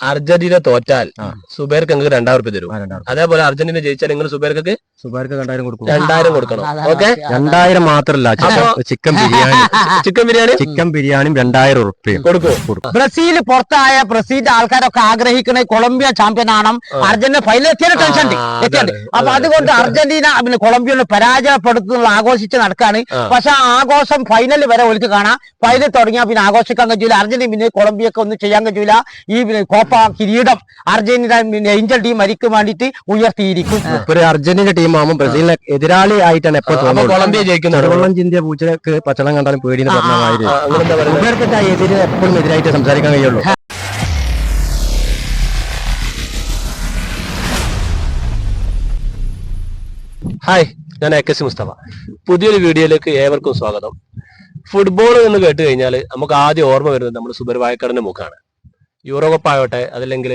Argentina തോറ്റാൽ സുബേർക്ക് നിങ്ങൾക്ക് രണ്ടായിരം റുപ്യ തരും. അതേപോലെ അർജന്റീന ജയിച്ചാൽ നിങ്ങൾ സുബൈർക്ക് സുബൈർക്ക് രണ്ടായിരം കൊടുക്കും. രണ്ടായിരം കൊടുക്കണം. ഓക്കെ. രണ്ടായിരം മാത്രല്ല chicken biryani. Chicken biryani? Chicken biryani രണ്ടായിരം ഉറുപ്പ്യം കൊടുക്കും. ബ്രസീൽ പുറത്തായ ബ്രസീലിന്റെ ആൾക്കാരൊക്കെ ആഗ്രഹിക്കുന്ന കൊളംബിയ ചാമ്പ്യൻ ആണ് അർജന്റീന ഫൈനൽ എത്തിയ ടെൻഷൻ അപ്പൊ അതുകൊണ്ട് അർജന്റീന പിന്നെ കൊളംബിയനെ പരാജയപ്പെടുത്തുന്നത് ആഘോഷിച്ച് നടക്കാണ്. പക്ഷെ ആ ആഘോഷം ഫൈനൽ വരെ ഒലിക്ക് കാണാം. ഫൈനൽ തുടങ്ങിയാൽ പിന്നെ ആഘോഷിക്കാൻ കഴിയൂല. അർജന്റീന പിന്നെ കൊളംബിയൊക്കെ ഒന്നും ചെയ്യാൻ കഴിയൂല. ഈ പിന്നെ കോപ്പ കിരീടം അർജന്റീന ഏഞ്ചൽ ടീം മരിക്കും വേണ്ടിയിട്ട് ഉയർത്തിയിരിക്കും. ഒരു അർജന്റീന ടീം ആവുമ്പോൾ ബ്രസീലിനെ എതിരാളി ആയിട്ടാണ് എപ്പോ കൊളംബിയ തോന്നുന്നത്? കൊളംബിയ ജയിക്കുന്നത്. ചെറുവെള്ളം ചിന്തിയ പൂച്ചക്ക് പച്ചളം കണ്ടാലും പേടിയെന്ന് പറഞ്ഞ ആ എതിര് എപ്പോഴും എതിരായിട്ട് സംസാരിക്കാൻ കഴിയുള്ളൂ. ഹായ് ഞാൻ എ കെ സി മുസ്തഫ. പുതിയൊരു വീഡിയോയിലേക്ക് ഏവർക്കും സ്വാഗതം. ഫുട്ബോൾ എന്ന് കേട്ട് കഴിഞ്ഞാൽ നമുക്ക് ആദ്യം ഓർമ്മ വരുന്നത് നമ്മുടെ സുബർ വായക്കാടിന്റെ മുഖമാണ് യൂറോ കപ്പ് ആയിക്കോട്ടെ അതല്ലെങ്കിൽ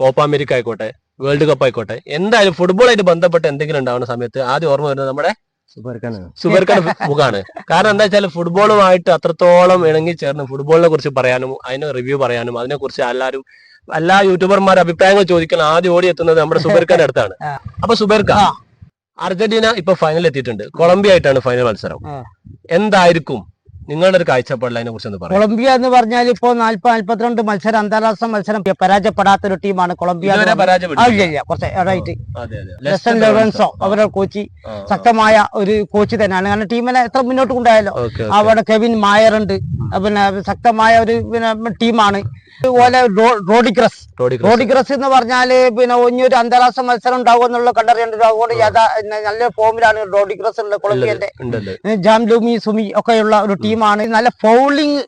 കോപ്പ അമേരിക്ക ആയിക്കോട്ടെ വേൾഡ് കപ്പ് ആയിക്കോട്ടെ എന്തായാലും ഫുട്ബോളായിട്ട് ബന്ധപ്പെട്ട് എന്തെങ്കിലും ഉണ്ടാവുന്ന സമയത്ത് ആദ്യം ഓർമ്മ വരുന്നത് നമ്മുടെ സുബൈർക്കാണ് മുഖാണ്. കാരണം എന്താ വെച്ചാൽ ഫുട്ബോളുമായിട്ട് അത്രത്തോളം ഇണങ്ങി ചേർന്ന് ഫുട്ബോളിനെ കുറിച്ച് പറയാനും അതിന് റിവ്യൂ പറയാനും അതിനെ കുറിച്ച് എല്ലാവരും എല്ലാ യൂട്യൂബർമാരുടെ അഭിപ്രായങ്ങൾ ചോദിക്കാൻ ആദ്യം ഓടി എത്തുന്നത് നമ്മുടെ സുബർക്കാന്റെ അടുത്താണ്. അപ്പൊ സുബർക്ക അർജന്റീന ഇപ്പൊ ഫൈനൽ എത്തിയിട്ടുണ്ട്. കൊളംബിയ ആയിട്ടാണ് ഫൈനൽ മത്സരം എന്തായിരിക്കും? നിങ്ങളുടെ ഒരു കാഴ്ചപ്പാടിൽ അതിനെ കുറിച്ച് പറയാം. കൊളംബിയ എന്ന് പറഞ്ഞാൽ ഇപ്പോ നാല്പത് നാല്പത്തിരണ്ട് മത്സരം അന്താരാഷ്ട്ര മത്സരം പരാജയപ്പെടാത്ത ഒരു ടീമാണ് കൊളംബിയ കുറച്ച് ലെസൺ അവരുടെ കോച്ച്. ശക്തമായ ഒരു കോച്ച് തന്നെയാണ്. കാരണം ടീമിനെ എത്ര മുന്നോട്ട് കൊണ്ടായാലോ. അവിടെ കെവിൻ മായർ ഉണ്ട്. പിന്നെ ശക്തമായ ഒരു പിന്നെ ടീമാണ്. അതുപോലെ Rodriguez Rodriguez. Rodriguez. Rodriguez എന്ന് പറഞ്ഞാൽ പിന്നെ ഇനിയൊരു അന്താരാഷ്ട്ര മത്സരം ഉണ്ടാവും എന്നുള്ള കണ്ടറിയേണ്ടത് അതുകൊണ്ട് നല്ല ഫോമിലാണ് റോഡിക്രസ് ഉള്ള കൊളംബിയന്റെ ഉണ്ട്, ഉണ്ട്. ജാം ലൂമി സുമി ഒക്കെയുള്ള ഒരു ടീമാണ്. നല്ല ഫൗളിംഗ്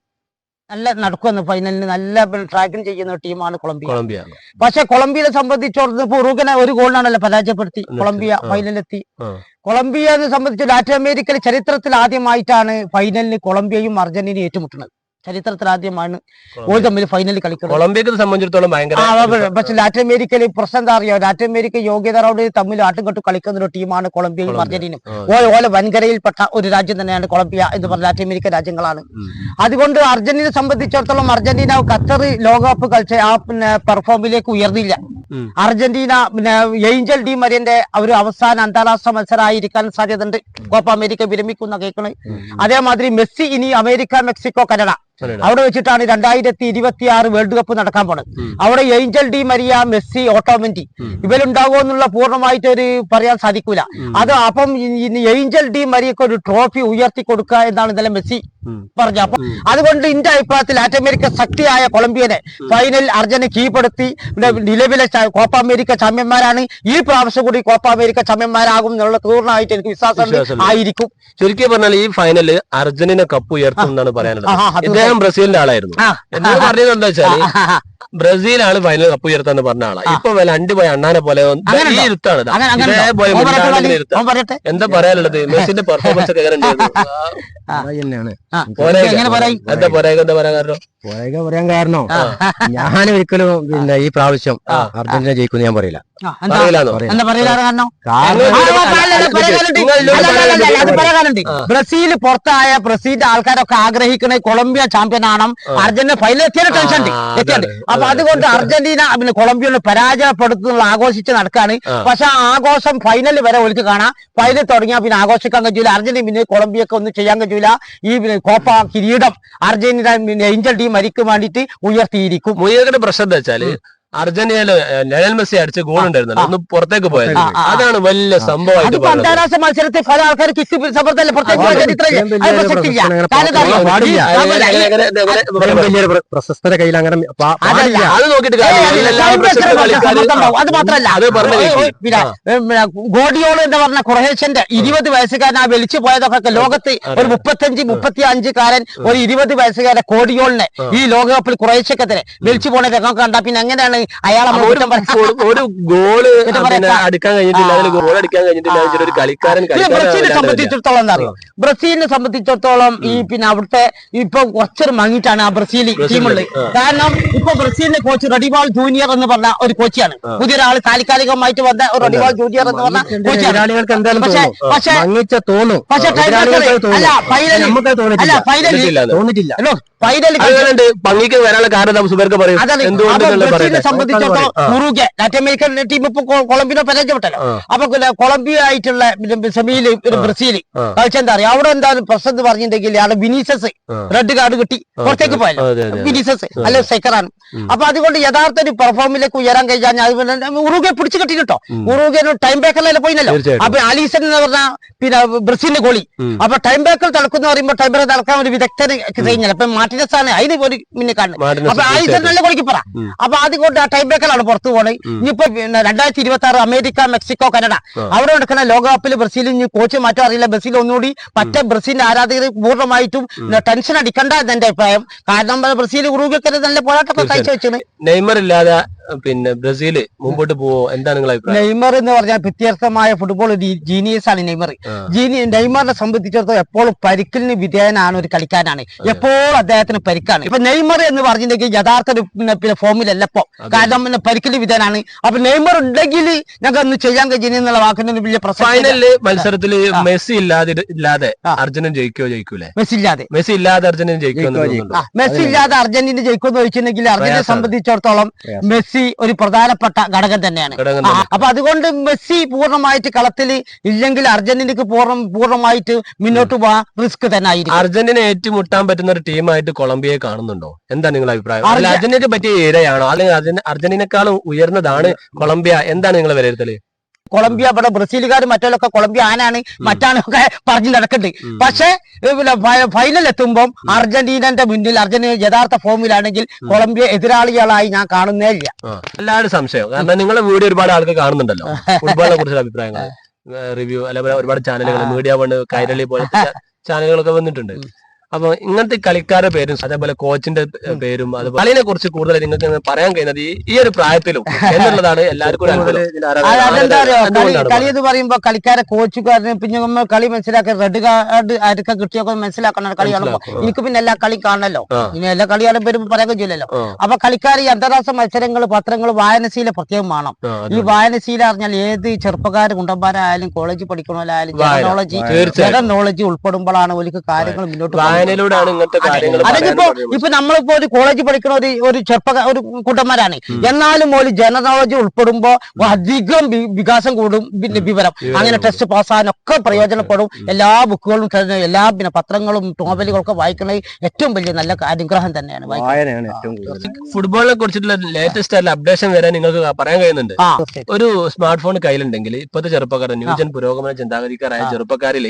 നല്ല നടക്കുന്നു ഫൈനലിന് നല്ല ട്രാക്കിംഗ് ചെയ്യുന്ന ടീമാണ് കൊളംബിയ. കൊളംബിയ. പക്ഷെ കൊളംബിയയെ സംബന്ധിച്ചിടത്തോളം ഉറുഗനെ ഒരു ഗോളിനാണല്ലോ പരാജയപ്പെടുത്തി. കൊളംബിയ. ഫൈനലിലെത്തി കൊളംബിയെ സംബന്ധിച്ച് ലാറ്റിൻ അമേരിക്കയിലെ ചരിത്രത്തിൽ ആദ്യമായിട്ടാണ് ഫൈനലിന് കൊളംബിയയും അർജന്റീനയും ഏറ്റുമുട്ടുന്നത്. ചരിത്രത്തിൽ ആദ്യമാണ് ഓൾ തമ്മിൽ ഫൈനലിൽ കളിക്കുന്നത്. കൊളംബിയക്ക് സംബന്ധിച്ചിടത്തോളം ഭയങ്കര പക്ഷെ ലാറ്റിൻ അമേരിക്കയിൽ പ്രശ്നം എന്താ അറിയോ? ലാറ്റിൻ അമേരിക്ക യോഗ്യതയോട് തമ്മിൽ ആട്ടുകെട്ട് കളിക്കുന്ന ഒരു ടീമാണ് കൊളംബിയയും കൊളംബിയ. അർജന്റീനയും ഓരോ ഓല വൻകരയിൽപ്പെട്ട ഒരു രാജ്യം തന്നെയാണ് കൊളംബിയ എന്ന് പറഞ്ഞ ലാറ്റിൻ അമേരിക്ക രാജ്യങ്ങളാണ് അതുകൊണ്ട് അർജന്റീന സംബന്ധിച്ചിടത്തോളം അർജന്റീന ഖത്തർ ലോകകപ്പ് കളിച്ച ആ പിന്നെ പെർഫോമിലേക്ക് ഉയർന്നില്ല. അർജന്റീന പിന്നെ ഏഞ്ചൽ ഡി മരിയന്റെ ഒരു അവസാന അന്താരാഷ്ട്ര മത്സരമായിരിക്കാൻ സാധ്യതയുണ്ട്. കോപ്പ അമേരിക്ക വിരമിക്കുന്ന കേൾക്കണേ. അതേമാതിരി മെസ്സി ഇനി അമേരിക്ക മെക്സിക്കോ കനഡ. അവിടെ വെച്ചിട്ടാണ് രണ്ടായിരത്തി ഇരുപത്തി ആറ് വേൾഡ് കപ്പ് നടക്കാൻ പോണത്. അവിടെ Angel Di Maria Messi Otamendi ഇവരുണ്ടാവോ ഇവരുണ്ടാകുമോ എന്നുള്ള പൂർണമായിട്ട് ഒരു പറയാൻ സാധിക്കൂല അത് അപ്പം ഏഞ്ചൽ ഡി മരിയക്ക് ഒരു ട്രോഫി ഉയർത്തി കൊടുക്കുക എന്നാണ് ഇന്നലെ മെസ്സി. പറഞ്ഞു. അപ്പൊ അതുകൊണ്ട് ഇന്ത്യ അഭിപ്രായത്തിൽ ലാറ്റിൻ അമേരിക്ക ശക്തിയായ കൊളംബിയനെ ഫൈനൽ അർജന്റീന കീഴ്പ്പെടുത്തി. നിലവിലെ കോപ്പ അമേരിക്ക ചാമ്പ്യന്മാരാണ്. ഈ പ്രാവശ്യം കൂടി കോപ്പ അമേരിക്ക ചാമ്പ്യന്മാരാകും എന്നുള്ള പൂർണമായിട്ട് എനിക്ക് വിശ്വാസം. ആയിരിക്കും. ചുരുക്കി പറഞ്ഞാൽ ഈ ഫൈനൽ അർജന്റീന കപ്പ് ഉയർത്തും എന്നാണ് പറയാനുള്ളത്. അദ്ദേഹം ഇദ്ദേഹം ബ്രസീലിന്റെ ആളായിരുന്നു. പറഞ്ഞത് എന്താ ആ, ബ്രസീലാണ് ഫൈനൽ കപ്പ് ഉയർത്താന്ന് പറഞ്ഞ ആളാ. ഇപ്പൊ വല്ല അണ്ട് പോയ അണ്ണാനെ പോലെ ഈ ഇരുത്താണ് എന്താ പറയാനുള്ളത്? മെസ്സിന്റെ പെർഫോമൻസ് ഒക്കെ എങ്ങനെ പറയും എന്താ എന്താ പറയാൻ കാരണം? പോരായ്ക പറയാൻ കാരണം ഞാൻ ഒരിക്കലും പിന്നെ ഈ പ്രാവശ്യം അർജന്റീന ജയിക്കുമെന്ന് ഞാൻ പറയില്ല. ബ്രസീൽ പുറത്തായ ബ്രസീലിന്റെ ആൾക്കാരൊക്കെ ആഗ്രഹിക്കുന്ന കൊളംബിയ ചാമ്പ്യൻ ആണ്. അർജന്റീന ഫൈനൽ എത്തിയ ടെൻഷൻ എത്തിയാണ്ട് അപ്പൊ അതുകൊണ്ട് അർജന്റീന പിന്നെ കൊളംബിയനെ പരാജയപ്പെടുത്തുന്നുള്ള ആഘോഷിച്ച് നടക്കാണ്. പക്ഷെ ആ ആഘോഷം ഫൈനൽ വരെ ഒലിക്ക് കാണാം. ഫൈനൽ തുടങ്ങിയാൽ പിന്നെ ആഘോഷിക്കാൻ കഴിയൂല. അർജന്റീന പിന്നെ കൊളംബിയൊക്കെ ഒന്നും ചെയ്യാൻ കഴിയൂല. ഈ പിന്നെ കോപ്പ കിരീടം അർജന്റീന ഇന്ത്യൻ ഏഞ്ചൽ ടീം മരിക്കും വേണ്ടിയിട്ട് ഉയർത്തിയിരിക്കും. മുയകളുടെ പ്രശ്നം എന്താ വെച്ചാൽ അർജന്റീനയിൽ ലയണൽ മെസ്സി അടിച്ച ഗോൾ ഉണ്ടായിരുന്നല്ലോ. ഒന്ന് പുറത്തേക്ക് പോയത്. അതാണ് വലിയ സംഭവമായിട്ട് അന്താരാഷ്ട്ര മത്സരത്തിൽ പല ആൾക്കാർ കിക്ക് സമ്മർദ്ദമല്ല? കയ്യിൽ അങ്ങനെ അത് നോക്കിയിട്ട് അത് മാത്രല്ല. ഗോഡിയോൾ എന്ന് പറഞ്ഞ ക്രൊയേഷ്യന്റെ ഇരുപത് വയസ്സുകാരൻ ആ വെളിച്ചു പോയതൊക്കെ ലോകത്ത് ഒരു മുപ്പത്തഞ്ച് മുപ്പത്തി അഞ്ചുകാരൻ ഒരു ഇരുപത് വയസ്സുകാരൻ കോടിയോളിനെ ഈ ലോകകപ്പിൽ ക്രൊയേഷ്യക്കെതിരെ വെളിച്ചു പോണ രംഗം കണ്ടാ പിന്നെ എങ്ങനെയാണ് അയാൾ ഒരു ഗോൾ അടിക്കാൻ കഴിഞ്ഞിട്ടില്ല. ഗോൾ അടിക്കാൻ കഴിഞ്ഞിട്ടില്ല ഒരു കളിക്കാരൻ ബ്രസീലിനെ സംബന്ധിച്ചിടത്തോളം എന്താ അറിയോ? ബ്രസീലിനെ സംബന്ധിച്ചിടത്തോളം ഈ പിന്നെ അവിടുത്തെ ഇപ്പൊ കുറച്ചൊരു മങ്ങിയിട്ടാണ് ആ ബ്രസീൽ ടീമുള്ളത്. കാരണം ഇപ്പൊ ബ്രസീലിന്റെ കോച്ച് റെഡിബോൾ ജൂനിയർ എന്ന് പറഞ്ഞ ഒരു കോച്ചാണ് പുതിയൊരാൾ താൽക്കാലികമായിട്ട് വന്ന ഒരു റെഡിബോൾ ജൂനിയർ എന്ന് പറഞ്ഞ കോച്ചാണ് പക്ഷെ പക്ഷേ തോന്നും. പക്ഷേ അല്ല നമുക്കത് അല്ല തോന്നിട്ടില്ല ഫൈനൽ തോന്നിട്ടില്ല. തോന്നിട്ടില്ല പങ്ങിക്ക് വരാനുള്ള കാരണം സുബേർക്ക് പറയും. അതാണ്. എന്തുകൊണ്ട് അപ്പൊ എന്നുള്ള ബ്രസീലിനെ പറയുന്നത് സംബന്ധിച്ചിടത്തോളം. ഉറുഗ്വ ലാറ്റിൻ അമേരിക്കൻ ടീം ഇപ്പൊ കൊളംബിയ പരാജയപ്പെട്ടല്ലോ. അപ്പൊ കൊളംബിയ ആയിട്ടുള്ള സെമിയിൽ ഒരു ബ്രസീൽ. കളിച്ച എന്താ പറയാ അവിടെ എന്താ പ്രശ്നം എന്ന് പറഞ്ഞിട്ടുണ്ടെങ്കിൽ അവിടെ വിനീസസ് റെഡ് കാർഡ് കിട്ടി. പുറത്തേക്ക് പോയല്ലോ. വിനീസസ് അല്ലെ സെക്കറാണ്. അപ്പൊ അതുകൊണ്ട് യഥാർത്ഥ ഒരു പെർഫോമിലേക്ക് ഉയരാൻ കഴിഞ്ഞാൽ അതുപോലെ ഉറുഗെ പിടിച്ചു കിട്ടിട്ടോ ഉറുഗെ ടൈം ബേക്കറിലല്ലേ പോയില്ലല്ലോ. അപ്പൊ അലീസൺ എന്ന് പറഞ്ഞ പിന്നെ ബ്രസീലിന്റെ ഗോളി. അപ്പൊ ടൈം ബേക്കർ തളക്കുന്ന പറയുമ്പോൾ ടൈം ബേക്കർ തളക്കാൻ ഒരു വിദഗ്ധനെ കഴിഞ്ഞാൽ അപ്പൊ മാർട്ടിനസ് ആണ് അതിന് ഒരു മിന്നെ കാണുന്നത്. അപ്പൊ ആലീസൺ നല്ല ഗോളിക്ക് പറ. അപ്പൊ അതുകൊണ്ട് ആ ടൈം ബേക്കറാണ് പുറത്തു പോണത് ഇനിയിപ്പോ രണ്ടായിരത്തി ഇരുപത്തി ആറ് അമേരിക്ക മെക്സിക്കോ കനഡ അവിടെ നടക്കുന്ന ലോകകപ്പിൽ ബ്രസീലിൽ ഇനി കോച്ച് മാറ്റം അറിയില്ല. ബ്രസീൽ ഒന്നുകൂടി പറ്റ ബ്രസീലിന്റെ ആരാധകർ പൂർണമായിട്ടും ടെൻഷൻ അടിക്കണ്ട എന്നെ അഭിപ്രായം. കാരണം ബ്രസീൽ ഉറുഗൊക്കെ നല്ല പോരാട്ടം കഴിച്ചു വെച്ചു നെയ്മർ ഇല്ലാതെ പിന്നെ ബ്രസീൽ മുമ്പോട്ട് പോവോ? എന്താണ് നിങ്ങളെ അഭിപ്രായം? നെയ്മർ എന്ന് പറഞ്ഞാൽ വ്യത്യസ്തമായ ഫുട്ബോൾ ജീനിയസ് ആണ് നെയ്മർ. ജീനി നെയ്മറിനെ സംബന്ധിച്ചിടത്തോളം എപ്പോഴും പരിക്കലിന് വിധേയനാണ് ഒരു കളിക്കാരനാണ്. എപ്പോഴും അദ്ദേഹത്തിന് പരിക്കാണ്. ഇപ്പൊ നെയ്മർ എന്ന് പറഞ്ഞിട്ടുണ്ടെങ്കിൽ യഥാർത്ഥ ഒരു പിന്നെ പിന്നെ ഫോമിലല്ല ഇപ്പൊ. കാരണം പിന്നെ പരിക്കലിന് വിധേയനാണ്. അപ്പൊ നെയ്മർ ഉണ്ടെങ്കിൽ ഞങ്ങൾക്ക് ഒന്ന് ചെയ്യാൻ കഴിയുന്ന എന്നുള്ള വാക്കിന് വലിയ പ്രശ്നം ഫൈനലിൽ മത്സരത്തിൽ മെസ്സി ഇല്ലാതെ ഇല്ലാതെ അർജന്റീന ജയിക്കോ ജയിക്കൂലേ? മെസ്സി ഇല്ലാതെ. മെസ്സി ഇല്ലാതെ അർജന്റീന ജയിക്കോ മെസ്സി ഇല്ലാതെ അർജന്റീന ജയിക്കുമെന്ന് ചോദിച്ചിട്ടുണ്ടെങ്കിൽ അർജന്റീനെ. സംബന്ധിച്ചിടത്തോളം മെസ്സി ഒരു പ്രധാനപ്പെട്ട ഘടകം തന്നെയാണ്. അപ്പൊ അതുകൊണ്ട് മെസ്സി പൂർണമായിട്ട് കളത്തിൽ ഇല്ലെങ്കിൽ അർജന്റീനക്ക് പൂർണ പൂർണമായിട്ട് മുന്നോട്ട് പോകാൻ റിസ്ക് തന്നെ ആയിരിക്കും. അർജന്റീന ഏറ്റുമുട്ടാൻ പറ്റുന്ന ഒരു ടീമായിട്ട് കൊളംബിയയെ കാണുന്നുണ്ടോ? എന്താ നിങ്ങളുടെ അഭിപ്രായം? അർജന്റീനക്ക് പറ്റിയ ഇരയാണോ? അല്ലെങ്കിൽ അർജന്റീനക്കാളും ഉയർന്നതാണ് കൊളംബിയ. എന്താണ് നിങ്ങളെ വിലയിരുത്തൽ? കൊളംബിയ ഇവിടെ ബ്രസീലുകാരും മറ്റൊക്കെ കൊളംബിയ ആനാണ് മറ്റാണൊക്കെ പറഞ്ഞു നടക്കുന്നുണ്ട് പക്ഷേ ഫൈനൽ എത്തുമ്പോൾ അർജന്റീനന്റെ മുന്നിൽ അർജന്റീന യഥാർത്ഥ ഫോമിലാണെങ്കിൽ കൊളംബിയ എതിരാളികളായി ഞാൻ കാണുന്നേ ഇല്ല. എല്ലാവരും സംശയം. കാരണം നിങ്ങളെ വീഡിയോ ഒരുപാട് ആൾക്ക് കാണുന്നുണ്ടല്ലോ. ഫുട്ബോളിനെ കുറിച്ചുള്ള അഭിപ്രായങ്ങൾ റിവ്യൂ അല്ലെങ്കിൽ ഒരുപാട് ചാനലുകൾ മീഡിയ വണ് കൈരളി പോലത്തെ ചാനലുകളൊക്കെ വന്നിട്ടുണ്ട്. അപ്പൊ ഇങ്ങനത്തെ കളിക്കാരുടെ പേരും അതേപോലെ കോച്ചിന്റെ പേരും അതുപോലെ കളിനെ കുറിച്ച് കൂടുതൽ നിങ്ങൾക്ക് പറയാൻ കഴിയുന്നത് ഈ ഒരു പ്രായത്തിലും എന്നുള്ളതാണ് എല്ലാവർക്കും കളി എന്ന് പറയുമ്പോ കളിക്കാരെ കോച്ചുകാരന് പിന്നെ നമ്മൾ കളി മനസ്സിലാക്കി റെഡ് കാർഡ് ആർക്കൊക്കെ കിട്ടിയൊക്കെ മനസ്സിലാക്കണം കളി കാണുമ്പോ. എനിക്ക് പിന്നെ എല്ലാ കളി കാണല്ലോ പിന്നെ ഇനി എല്ലാ കളിയാലും വരുമ്പോ പറയാൻ കഴിയില്ലല്ലോ. അപ്പൊ കളിക്കാർ ഈ അന്താരാഷ്ട്ര മത്സരങ്ങൾ പത്രങ്ങൾ വായനശീല പ്രത്യേകം വേണം. ഈ വായനശീല അറിഞ്ഞാൽ ഏത് ചെറുപ്പക്കാർ കുണ്ടന്മാരായാലും കോളേജ് പഠിക്കണമല്ലായാലും ജനറോളജി ജനറൽ നോളജ് ഉൾപ്പെടുമ്പോഴാണ് ഒരു കാര്യങ്ങൾ മുന്നോട്ട് പോകുന്നത്. വായനയിലൂടെയാണ് ഇങ്ങനത്തെ കാര്യങ്ങൾ അതിപ്പോ ഇപ്പൊ നമ്മളിപ്പോ ഒരു കോളേജ് പഠിക്കുന്ന ഒരു ഒരു ചെറുപ്പ ഒരു കൂട്ടന്മാരാണ്. എന്നാലും ഒരു ജനറൽ നോളജ് ഉൾപ്പെടുമ്പോ അധികം വികാസം കൂടും പിന്നെ വിവരം. അങ്ങനെ ടെസ്റ്റ് പാസ്സാകാനൊക്കെ പ്രയോജനപ്പെടും. എല്ലാ ബുക്കുകളും എല്ലാ പിന്നെ പത്രങ്ങളും ടോബലുകളൊക്കെ വായിക്കുന്നത് ഏറ്റവും വലിയ നല്ല അനുഗ്രഹം തന്നെയാണ്. വായനയാണ് ഏറ്റവും ഫുട്ബോളിനെ കുറിച്ചിട്ടുള്ള ലേറ്റസ്റ്റ് ആയിട്ടുള്ള അപ്ഡേഷൻ വരെ നിങ്ങൾക്ക് പറയാൻ കഴിയുന്നുണ്ട്. ഒരു സ്മാർട്ട് ഫോൺ കയ്യിലുണ്ടെങ്കിൽ ഇപ്പോഴത്തെ ചെറുപ്പക്കാരൻ ന്യൂജൻ പുരോഗമന ചിന്താഗതിക്കാരായ ചെറുപ്പക്കാരിൽ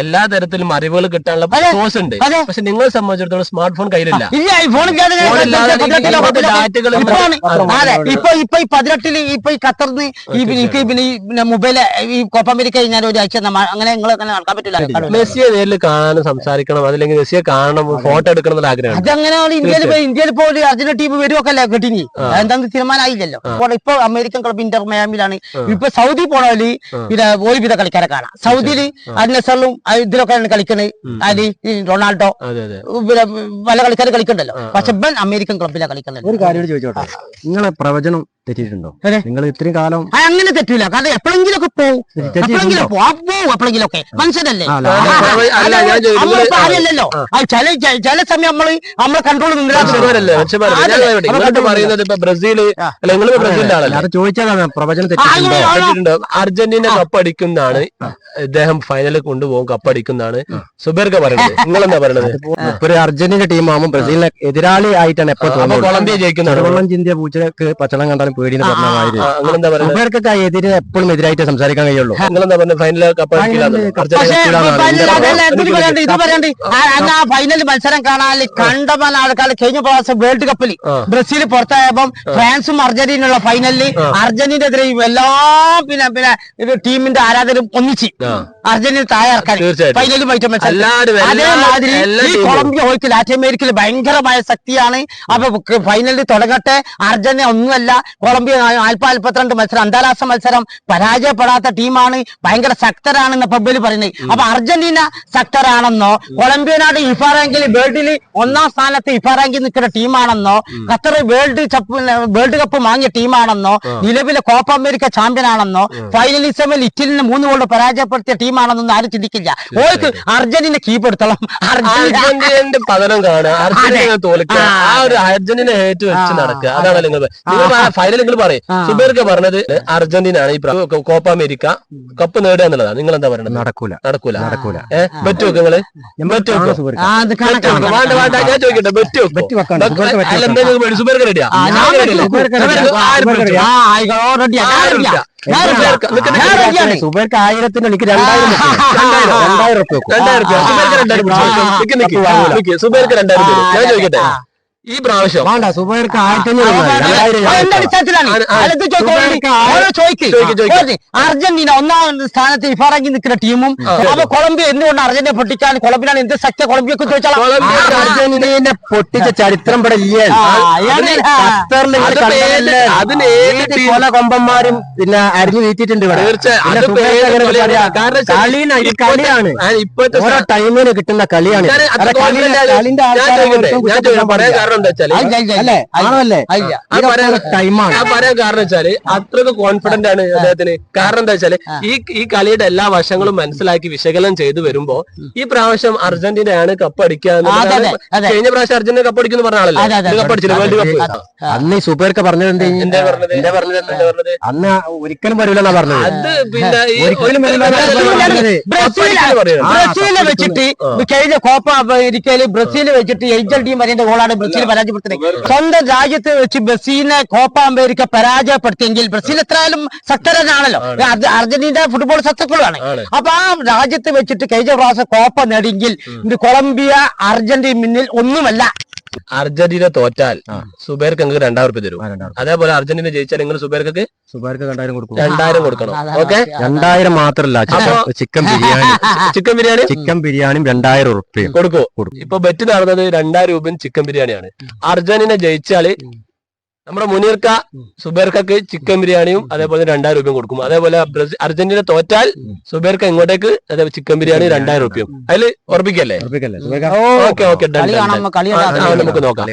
എല്ലാ തരത്തിലും അറിവുകൾ കിട്ടാനുള്ള. സോഴ്സ് ഉണ്ട്. പക്ഷെ നിങ്ങളെ സംബന്ധിച്ചിടത്തോളം സ്മാർട്ട് ഫോൺ കയ്യിലില്ല. ഇല്ല ഈ ഫോൺ അതെ ഇപ്പൊ ഇപ്പൊ ഈ പതിനെട്ടിൽ ഇപ്പൊ ഈ ഖത്തറിന് ഈ പിന്നെ എനിക്ക് പിന്നെ ഈ മൊബൈൽ ഈ കോപ്പ അമേരിക്ക കഴിഞ്ഞാൽ ഒരു നമ്മ- അങ്ങനെ നിങ്ങൾ അങ്ങനെ നടക്കാൻ പറ്റില്ല മെസ്സിയെ നേരിൽ കാണാനും സംസാരിക്കണം. അതല്ലെങ്കിൽ മെസ്സിയെ കാണണം ഫോട്ടോ എടുക്കണം എന്നുള്ള ആഗ്രഹം അതങ്ങനെ ഇന്ത്യയിൽ ഇന്ത്യയിൽ പോയി ഒരു അർജന്റീന ടീം വരുമൊക്കെ അല്ലേ കിട്ടിനി എന്താന്ന് തീരുമാനമായില്ലല്ലോ. ഇപ്പൊ അമേരിക്കൻ ക്ലബ് ഇന്റർ മയാമിലാണ്. ഇപ്പൊ സൗദി പോണവര് പിന്നെ ഒരുവിധ കളിക്കാരെ കാണാം. സൗദിയിൽ അന്നസറിലും ഇതിലൊക്കെയാണ് കളിക്കുന്നത് അതിൽ ഈ റൊണാൾഡോ പല കളിക്കാർ കളിക്കണ്ടല്ലോ. പക്ഷെ ഇവൻ അമേരിക്കൻ ക്ലബിലാണ് കളിക്കുന്നത് ഒരു കാര്യം ചോദിച്ചോട്ടെ? നിങ്ങളെ പ്രവചനം തെറ്റിയിട്ടുണ്ടോ? അതെ. നിങ്ങൾ ഇത്രയും കാലം അങ്ങനെ തെറ്റൂല. കാരണം എപ്പോഴെങ്കിലും ഒക്കെ പോവും. എപ്പോഴെങ്കിലും പോവും എപ്പോഴെങ്കിലും ഒക്കെ മനുഷ്യനല്ലേ? അല്ല, ആ, അല്ല, ആ, അല്ല, ഞാൻ ചോദിക്കുന്നത് നമ്മളിപ്പോ അറിയല്ലോ ആ, ചില ചില സമയം നമ്മൾ നമ്മളെ കൺട്രോൾ ബ്രസീൽ ചോദിച്ചതാണ്. പ്രവചനം. അർജന്റീന കപ്പടിക്കുന്നതാണ്. ഇദ്ദേഹം ഫൈനലിൽ കൊണ്ടുപോകും കപ്പടിക്കുന്നതാണ്. സുബേർക്ക പറയുന്നത്. നിങ്ങളെന്താ പറയുന്നത്? ഇപ്പൊ ഒരു അർജന്റീന ടീം ആവുമ്പോൾ ബ്രസീലിനെ എതിരാളി ആയിട്ടാണ് എപ്പോ അപ്പൊ തോന്നുന്നത്? കൊളംബിയ ജയിക്കുന്നത് ചെറുവള്ളം ചിന്തിയ പൂച്ചക്ക് പച്ചളം കണ്ടാലും പേടിയെന്ന് പറഞ്ഞ മാതിരി. പറയുന്നത്? ഇവർക്കൊക്കെ എതിരെ എപ്പോഴും എതിരായിട്ട് സംസാരിക്കാൻ കഴിയുള്ളൂ. നിങ്ങളെന്താ കപ്പിടാന്നാണ് ഫൈനൽ കപ്പ് ഫൈനൽ മത്സരം കാണാൻ കണ്ടമാൻ ആൾക്കാർ കഴിഞ്ഞ പ്രാവശ്യം വേൾഡ് കപ്പിൽ ബ്രസീൽ പുറത്തായപ്പം ഫ്രാൻസും അർജന്റീനയുള്ള ഫൈനലിൽ അർജന്റീനെതിരെയും എല്ലാ പിന്നെ പിന്നെ ടീമിന്റെ ആരാധകരും ഒന്നിച്ച് അർജന്റീന താഴെക്കാൻ ഫൈനലും മറ്റു മത്സരം അതേമാതിരി ഈ കൊളംബിയ ഹോയ്ക്ക് ലാറ്റിൻ അമേരിക്കയിൽ ഭയങ്കരമായ ശക്തിയാണ്. അപ്പൊ ഫൈനലിൽ തുടങ്ങട്ടെ. അർജന്റീന ഒന്നുമല്ല കൊളംബിയ നാൽപ്പത് നാൽപ്പത്തിരണ്ട് മത്സരം അന്താരാഷ്ട്ര മത്സരം പരാജയപ്പെടാത്ത ടീമാണ് ഭയങ്കര ശക്തരാണെന്ന് പബ്ബിൽ പറയുന്നത്. അപ്പൊ അർജന്റീന ശക്തരാണെന്നോ കൊളംബിയ നാട് ഇഫ റാങ്കിൽ വേൾഡിൽ ഒന്നാം സ്ഥാനത്ത് ഇഫ റാങ്കിൽ നിൽക്കുന്ന ടീമാണെന്നോ Qatar world cup world cup വാങ്ങിയ ടീമാണെന്നോ നിലവിലെ കോപ്പ അമേരിക്ക ചാമ്പ്യൻ ആണെന്നോ ഫൈനലിസമിൽ ഇറ്റലിനെ മൂന്ന് ഗോൾ പരാജയപ്പെടുത്തിയ ടീമാണെന്നൊന്നും ആരും ചിന്തിക്കില്ല. ഓർക്ക് അർജന്റീന കീപ്പെടുത്തണം അർജന്റീന അർജന്റീനയുടെ പതനം കാണുക. അർജന്റീന തോൽക്കുക. ആ, ഒരു അർജന്റീന വെച്ച് നടക്കുക. അതാണ് നിങ്ങൾ നിങ്ങൾ ഫൈനൽ നിങ്ങൾ പറയും. സുബേർക്ക് പറഞ്ഞത് അർജന്റീന ആണ് ഈ കോപ്പ അമേരിക്ക കപ്പ് നേടുക എന്നുള്ളതാണ്. നിങ്ങൾ എന്താ പറയുന്നത് നടക്കൂല. നടക്കൂല. നടക്കൂല. ഏഹ് ബെറ്റ് വെക്ക് നിങ്ങൾ? വേണ്ട വേണ്ട ഞാൻ ചോദിക്കട്ടെ ബെറ്റ് അല്ല വെക്കണ്ട. എന്തെങ്കിലും സുബേർക്ക് റെഡിയാ. സുബേർക്ക്. എനിക്ക് രണ്ടായിരം രണ്ടായിരം. രണ്ടായിരം രണ്ടായിരം രൂപ. സുബേർക്ക് രണ്ടായിരം ഞാൻ ചോദിക്കട്ടെ. ഈ പ്രാവശ്യം വേണ്ട സുബേർക്ക് ആയിരത്തി. അർജന്റീന ഒന്നാം സ്ഥാനത്ത് ഇഫാറാക്കി നിൽക്കുന്ന ടീമും അപ്പൊ കൊളംബിയ എന്തുകൊണ്ട് അർജന്റീന പൊട്ടിക്കാൻ കൊളംബിയാണ് എന്ത് ശക്തി കൊളംബിയൊക്കെ ചോദിച്ചാൽ കൊളംബിയ അർജന്റീനെ പൊട്ടിച്ച ചരിത്രം ഇവിടെ ഇല്ലേ? അതിന് കൊമ്പന്മാരും പിന്നെ അരിഞ്ഞു നീറ്റിട്ടുണ്ട് ഇവിടെ. തീർച്ചയായും. ഇപ്പോഴത്തെ- ടൈമിന് കിട്ടുന്ന കളിയാണ്. കളിന്റെ ആൾക്കാരെ പറയാൻ. കാരണം എന്താ പറയാൻ കാരണം വെച്ചാൽ അത്രയ്ക്ക് കോൺഫിഡന്റ് ആണ് അദ്ദേഹത്തിന്. കാരണം എന്താ വെച്ചാൽ ഈ ഈ കളിയുടെ എല്ലാ വശങ്ങളും മനസ്സിലാക്കി വിശകലനം ചെയ്തു വരുമ്പോ ഈ പ്രാവശ്യം അർജന്റീനയാണ് കപ്പ് അടിക്കുക അതെ, അതെ. കഴിഞ്ഞ പ്രാവശ്യം അർജന്റീന കപ്പ് അടിക്കുന്ന പറഞ്ഞ ആളല്ലേ? കപ്പ് അടിച്ചില്ല? വേൾഡ് കപ്പ് അന്ന് സുബേർക്ക് പറഞ്ഞത് എന്ത്? പറഞ്ഞത്? എന്താ പറഞ്ഞത്? എന്താ പറഞ്ഞത്? അന്ന് ഒരിക്കലും വരില്ലെന്നാ പറഞ്ഞത്. അത് പിന്നെ. ബ്രസീലിനെ വെച്ചിട്ട് കഴിഞ്ഞ കോപ്പ അമേരിക്കയിൽ ബ്രസീൽ വെച്ചിട്ട് ഏഞ്ചൽ ടീം വരേണ്ട ഗോളാണ് ബ്രസീൽ പരാജയപ്പെടുത്തുന്നത്. സ്വന്തം രാജ്യത്ത് വെച്ച് ബ്രസീലിനെ കോപ്പ അമേരിക്ക പരാജയപ്പെടുത്തിയെങ്കിൽ ബ്രസീൽ എത്രയാലും ശക്തരനാണല്ലോ അർജന്റീന ഫുട്ബോൾ ശക്തക്കുള്ളതാണ് ആണ്. അപ്പൊ ആ രാജ്യത്ത് വെച്ചിട്ട് കഴിഞ്ഞ പ്രാവശ്യം കോപ്പ നേടിയെങ്കിൽ കൊളംബിയ അർജന്റീന മുന്നിൽ ഒന്നുമല്ല. അർജന്റീന തോറ്റാൽ സുബേർക്ക് നിങ്ങൾക്ക് രണ്ടായിരം റുപ്യ തരും. അതേപോലെ അർജന്റീന ജയിച്ചാൽ നിങ്ങൾ സുബേർക്ക് സുബേർക്ക് രണ്ടായിരം കൊടുക്കും. രണ്ടായിരം കൊടുക്കണം. ഓക്കെ? രണ്ടായിരം മാത്രല്ല chicken biryani. Chicken biryani? Chicken ബിരിയാണിയും രണ്ടായിരം ഉറപ്പ് കൊടുക്കൂ. കൊടുക്കും. ഇപ്പൊ ബെറ്റ് നടന്നത് രണ്ടായിരം രൂപയും ചിക്കൻ ബിരിയാണിയാണ്. അർജന്റീന ജയിച്ചാൽ നമ്മുടെ മുനീർക്ക സുബേർക്കക്ക് ചിക്കൻ ബിരിയാണിയും അതേപോലെ രണ്ടായിരം രൂപയും കൊടുക്കും. അതേപോലെ അർജന്റീന തോറ്റാൽ സുബേർക്ക ഇങ്ങോട്ടേക്ക് അതേപോലെ ചിക്കൻ ബിരിയാണി രണ്ടായിരം രൂപയും. അതിൽ ഉറപ്പിക്കല്ലേ? ഓക്കെ ഓക്കെ നമുക്ക് നോക്കാം.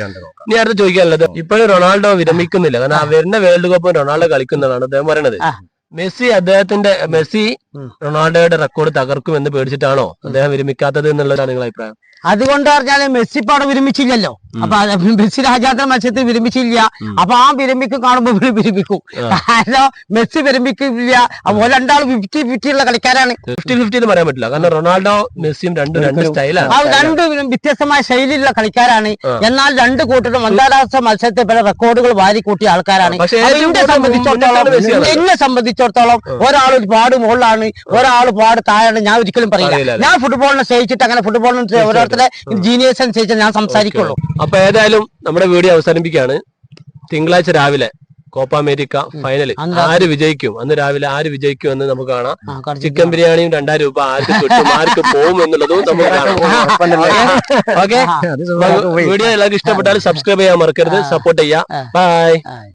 ഇനി അടുത്ത് ചോദിക്കാനുള്ളത് ഇപ്പോഴും റൊണാൾഡോ വിരമിക്കുന്നില്ല. കാരണം വരുന്ന വേൾഡ് കപ്പ് റൊണാൾഡോ കളിക്കുന്നതാണ് അദ്ദേഹം പറയണത്. മെസ്സി അദ്ദേഹത്തിന്റെ മെസ്സി റൊണാൾഡോയുടെ റെക്കോർഡ് തകർക്കും എന്ന് പേടിച്ചിട്ടാണോ അദ്ദേഹം വിരമിക്കാത്തത് എന്നുള്ളതാണ് നിങ്ങളുടെ അഭിപ്രായം? അതുകൊണ്ട് പറഞ്ഞാൽ മെസ്സി ഇപ്പൊ അവിടെ വിരമിച്ചില്ലല്ലോ. അപ്പൊ മെസ്സി രാജാത്ര മത്സരത്തിൽ വിരമിച്ചില്ല. അപ്പൊ ആ വിരമിക്ക് കാണുമ്പോ ഇവർ വിരമിക്കും. കാരണം മെസ്സി വിരമിക്കില്ല. അപ്പൊ രണ്ടാൾ ഫിഫ്റ്റി ഫിഫ്റ്റി ഉള്ള കളിക്കാരാണ്. ഫിഫ്റ്റി ഫിഫ്റ്റി എന്ന് പറയാൻ പറ്റില്ല. കാരണം റൊണാൾഡോ മെസ്സിയും രണ്ട് രണ്ട് സ്റ്റൈലാണ് രണ്ട് വ്യത്യസ്തമായ ശൈലിയിലുള്ള കളിക്കാരാണ്. എന്നാൽ രണ്ട് കൂട്ടരും അന്താരാഷ്ട്ര മത്സരത്തിൽ പല റെക്കോർഡുകൾ വാരിക്കൂട്ടിയ ആൾക്കാരാണ്. എന്നെ സംബന്ധിച്ചിടത്തോളം. എന്നെ സംബന്ധിച്ചിടത്തോളം ഒരാൾ ഒരുപാട് മുകളിലാണ് ഒരാൾ പാട് താഴെയാണ്. ഞാൻ ഒരിക്കലും പറയില്ല. പറയില്ല ഞാൻ ഫുട്ബോളിനെ സ്നേഹിച്ചിട്ട് അങ്ങനെ ഫുട്ബോളിനെ ഓരോരുത്തരെ ജീനിയസ് അനുസരിച്ച് ഞാൻ സംസാരിക്കുള്ളൂ. അപ്പൊ ഏതായാലും നമ്മുടെ വീഡിയോ അവസാനിപ്പിക്കുകയാണ്. തിങ്കളാഴ്ച രാവിലെ കോപ്പ അമേരിക്ക ഫൈനൽ ആര് വിജയിക്കും? അന്ന് രാവിലെ ആര് വിജയിക്കും എന്ന് നമുക്ക് കാണാം. ചിക്കൻ ബിരിയാണിയും രണ്ടായിരം രൂപ ആർക്ക് കിട്ടും? ആർക്ക് പോകും എന്നുള്ളതും നമുക്ക് കാണാം. ഓക്കെ. വീഡിയോ എല്ലാവർക്കും ഇഷ്ടപ്പെട്ടാൽ സബ്സ്ക്രൈബ് ചെയ്യാൻ മറക്കരുത്. സപ്പോർട്ട് ചെയ്യാം. ആ. ബൈ.